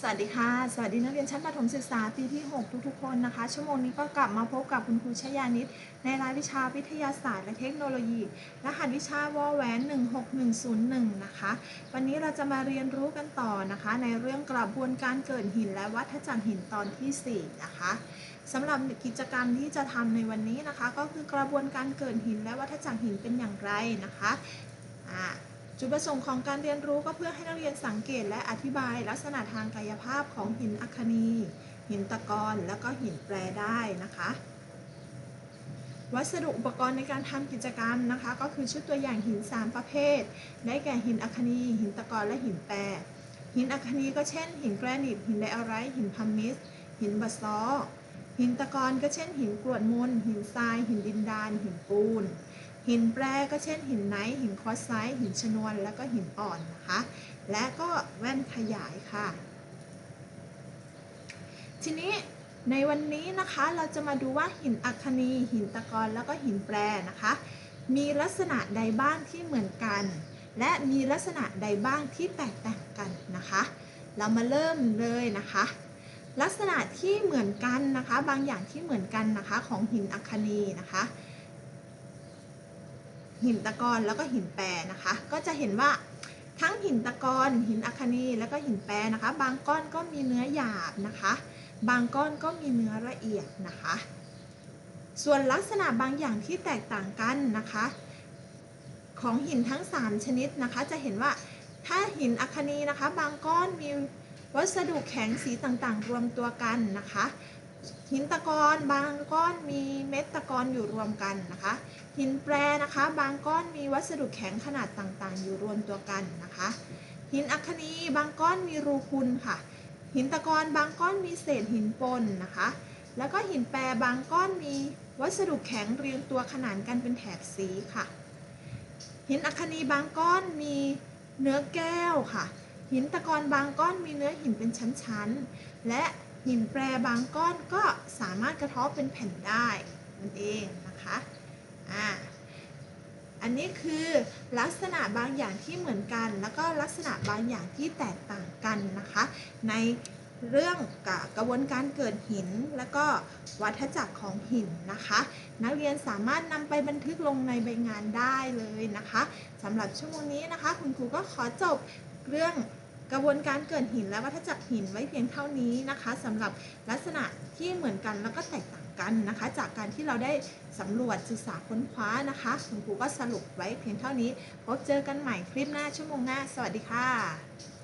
สวัสดีค่ะ สวัสดีนักเรียนชั้นประถมศึกษาปีที่ 6 ทุกๆ คนนะคะ ชั่วโมงนี้ก็กลับมาพบกับคุณครูชยานิตในรายวิชาวิทยาศาสตร์และเทคโนโลยี รหัสวิชาวอแหวน16101 นะคะ วันนี้เราจะมาเรียนรู้กันต่อนะคะ ในเรื่องกระบวนการเกิดหินและวัฏจักรหินตอนที่ 4 นะคะสำหรับกิจกรรมที่จะทำในวันนี้นะคะ ก็คือกระบวนการเกิดหินและวัฏจักรหินเป็นอย่างไรนะคะอ่า จุดประสงค์ของการเรียนรู้ก็เพื่อให้นักเรียนสังเกตและอธิบายลักษณะทางกายภาพของหินอัคนี หินตะกอนแล้วก็หินแปรได้นะคะ วัสดุอุปกรณ์ในการทำกิจกรรมนะคะ ก็คือชุดตัวอย่างหิน 3 ประเภท ได้แก่หินอัคนี หินตะกอนและหินแปร หินอัคนีก็เช่น หินแกรนิต หินไดออไรต์หินพัมมิส หินบาซอหินตะกอนก็เช่น หินกรวดมนหินทราย หินดินดาน หินปูน หินแปรก็เช่นหินไนท์หินคอสไซต์หินชนวน แล้วก็หินอ่อนนะคะ และก็แว่นขยายค่ะ ทีนี้ในวันนี้นะคะเราจะมาดูว่าหินอัคนี หินตะกอนแล้วก็หินแปรนะคะ มีลักษณะใดบ้างที่เหมือนกัน และมีลักษณะใดบ้างที่แตกต่างกันนะคะ เรามาเริ่มเลยนะคะ ลักษณะที่เหมือนกันนะคะ บางอย่างที่เหมือนกันนะคะของหินอัคนีนะคะ หินตะกอนแล้วก็หินแปรนะคะ ก็จะเห็นว่าทั้งหินตะกอนหินอัคคนีแล้วก็หินแปรนะคะ บางก้อนก็มีเนื้อหยาบนะคะ บางก้อนก็มีเนื้อละเอียดนะคะ ส่วนลักษณะบางอย่างที่แตกต่างกันนะคะ ของหินทั้ง 3 ชนิดนะคะ จะเห็นว่าถ้าหินอัคคนีนะคะ บางก้อนมีวัสดุแข็งสีต่างๆ รวมตัวกันนะคะ หินตะกอนบางก้อนมีเม็ดตะกอนอยู่รวมกันนะคะ หินแปรนะคะ บางก้อนมีวัสดุแข็งขนาดต่างๆ อยู่รวมตัวกันนะคะ หินอัคนีบางก้อนมีรูพุนค่ะ หินตะกอนบางก้อนมีเศษหินปนนะคะ แล้วก็หินแปรบางก้อนมีวัสดุแข็งเรียงตัวขนานกันเป็นแถบสีค่ะ หินอัคคนีบางก้อนมีเนื้อแก้วค่ะ หินตะกอนบางก้อนมีเนื้อหินเป็นชั้นๆ และ หินแปรบางก้อนก็สามารถกระทาะเป็นแผ่นได้นั่นเองนะคะอ่าอันนี้คือลักษณะบางอย่างที่เหมือนกัน แล้วก็ลักษณะบางอย่างที่แตกต่างกันนะคะ ในเรื่องกระบวนการเกิดหิน และก็วัฏจักรของหินนะคะ นักเรียนสามารถนำไปบันทึกลงในใบงานได้เลยนะคะสำหรับชั่วโมงนี้นะคะ คุณครูก็ขอจบเรื่อง กระบวนการเกิดหินและวัฏจักรหินไว้เพียงเท่านี้นะคะสำหรับลักษณะที่เหมือนกันแล้วก็แตกต่างกันนะคะ จากการที่เราได้สำรวจศึกษาค้นคว้านะคะคุณครูก็สรุปไว้เพียงเท่านี้ พบเจอกันใหม่คลิปหน้าชั่วโมงหน้า สวัสดีค่ะ